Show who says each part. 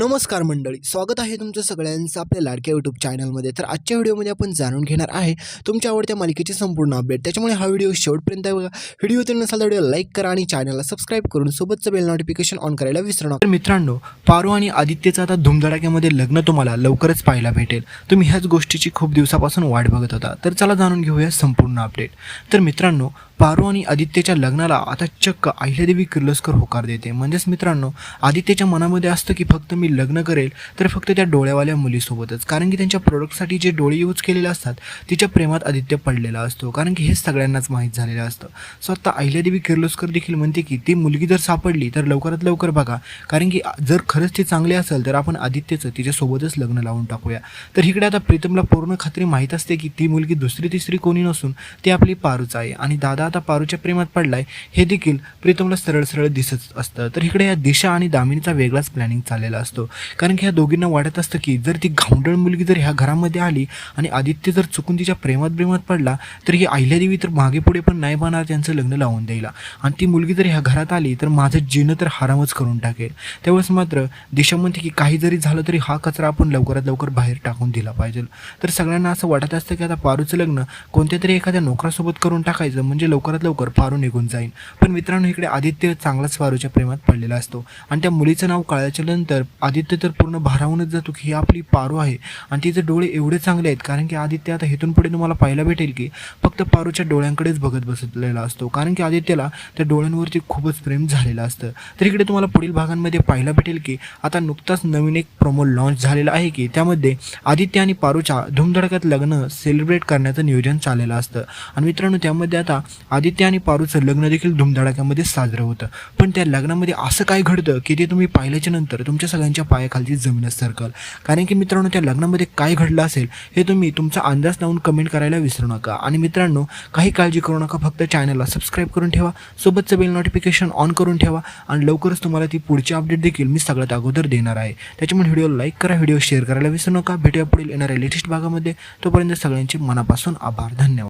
Speaker 1: नमस्कार मंडळी स्वागत आहे तुमचं सगळ्यांचं आपल्या लाडक्या यूट्यूब चॅनलमध्ये तर आजच्या व्हिडिओमध्ये आपण जाणून घेणार आहे तुमच्या आवडत्या मालिकेची संपूर्ण अपडेट त्याच्यामुळे हा व्हिडिओ शेवटपर्यंत बघा. व्हिडिओ तर नसाल तर व्हिडिओ लाईक करा आणि चॅनलला सबस्क्राईब करून सोबतचं बेल नोटिफिकेशन ऑन करायला विसरू नका. तर मित्रांनो पारू आणि आदित्यचं आता धुमधडाक्यामध्ये लग्न तुम्हाला लवकरच पाहायला भेटेल. तुम्ही ह्याच गोष्टीची खूप दिवसापासून वाट बघत होता. तर चला जाणून घेऊया संपूर्ण अपडेट तर मित्रांनो पारू आणि आदित्यच्या लग्नाला आता चक्क अहिल्यादेवी किर्लोस्कर होकार देते. म्हणजेच मित्रांनो आदित्यच्या मनामध्ये असतं की फक्त मी लग्न करेल तर फक्त त्या डोळ्यावाल्या मुलीसोबतच. कारण की त्यांच्या प्रोडक्टसाठी जे डोळे यूज केलेले असतात तिच्या प्रेमात आदित्य पडलेला असतो. कारण की हेच सगळ्यांनाच माहीत झालेलं असतं. सो आता अहिल्यादेवी किर्लोस्कर देखील म्हणते की ती मुलगी जर सापडली तर लवकरात लवकर बघा. कारण की जर खरंच ती चांगली असेल तर आपण आदित्यचं तिच्यासोबतच लग्न लावून टाकूया. तर इकडे आता प्रीतमला पूर्ण खात्री माहीत असते की ती मुलगी दुसरी तिसरी कोणी नसून ती आपली पारूच आहे. आणि दादा आता पारूच्या प्रेमात पडलाय हे देखील प्रीतमला सरळ सरळ दिसत असतं. तर इकडे या दिशा आणि दामिनीचा वेगळाच प्लॅनिंग चाललेला असतो. कारण की ह्या दोघींना वाटत असतं की जर ती घावंडळ मुलगी जर ह्या घरामध्ये आली आणि आदित्य जर चुकून तिच्या प्रेमात प्रेमात पडला तर ही अहिल्यादेवी तर मागे पुढे पण नाही पाहणार त्यांचं लग्न लावून द्यायला. आणि ती मुलगी जर ह्या घरात आली तर माझं जीणं तर हारामच करून टाकेल. त्यावेळेस मात्र दिशा म्हणते की काही जरी झालं तरी हा कचरा आपण लवकरात लवकर बाहेर टाकून दिला पाहिजे. तर सगळ्यांना असं वाटत असतं की आता पारूचं लग्न कोणत्या तरी एखाद्या नोकरासोबत करून टाकायचं म्हणजे लवकरात लवकर फारू निघून जाईल पण मित्रांनो इकडे आदित्य चांगलाच पारूच्या प्रेमात पडलेला असतो. आणि त्या मुलीचं नाव कळायच्या नंतर आदित्य तर पूर्ण भारावूनच जातो की ही आपली पारू आहे. आणि तिचे डोळे एवढे चांगले आहेत कारण की आदित्य आता हेतून पुढे तुम्हाला पाहायला भेटेल की फक्त पारूच्या डोळ्यांकडेच बघत बसलेला असतो. कारण की आदित्यला त्या डोळ्यांवरती खूपच प्रेम झालेलं असतं. तर इकडे तुम्हाला पुढील भागांमध्ये पाहायला भेटेल की आता नुकताच नवीन एक प्रोमो लॉन्च झालेला आहे की त्यामध्ये आदित्य आणि पारूच्या धुमधडक्यात लग्न सेलिब्रेट करण्याचं नियोजन चाललेलं असतं. आणि मित्रांनो त्यामध्ये आता आदित्य आणि पारूचं लग्न देखील धुमधडाक्यामध्ये साजरं होतं. पण त्या लग्नामध्ये असं काय घडतं की ते तुम्ही पाहिल्याच्या नंतर तुमच्या सगळ्यांच्या पायाखालची जमीनच सरकल. कारण की मित्रांनो त्या लग्नामध्ये काय घडलं असेल हे तुम्ही तुमचा अंदाज लावून कमेंट करायला विसरू नका. आणि मित्रांनो काही काळजी करू नका फक्त चॅनलला सबस्क्राईब करून ठेवा सोबतचं बेल नोटिफिकेशन ऑन करून ठेवा आणि लवकरच तुम्हाला ती पुढची अपडेट देखील मी सगळ्यात अगोदर देणार आहे. त्याच्यामुळे व्हिडिओ लाईक करा व्हिडिओ शेअर करायला विसरू नका. भेटूया पुढील येणाऱ्या लेटेस्ट भागामध्ये. तोपर्यंत सगळ्यांचे मनापासून आभार. धन्यवाद.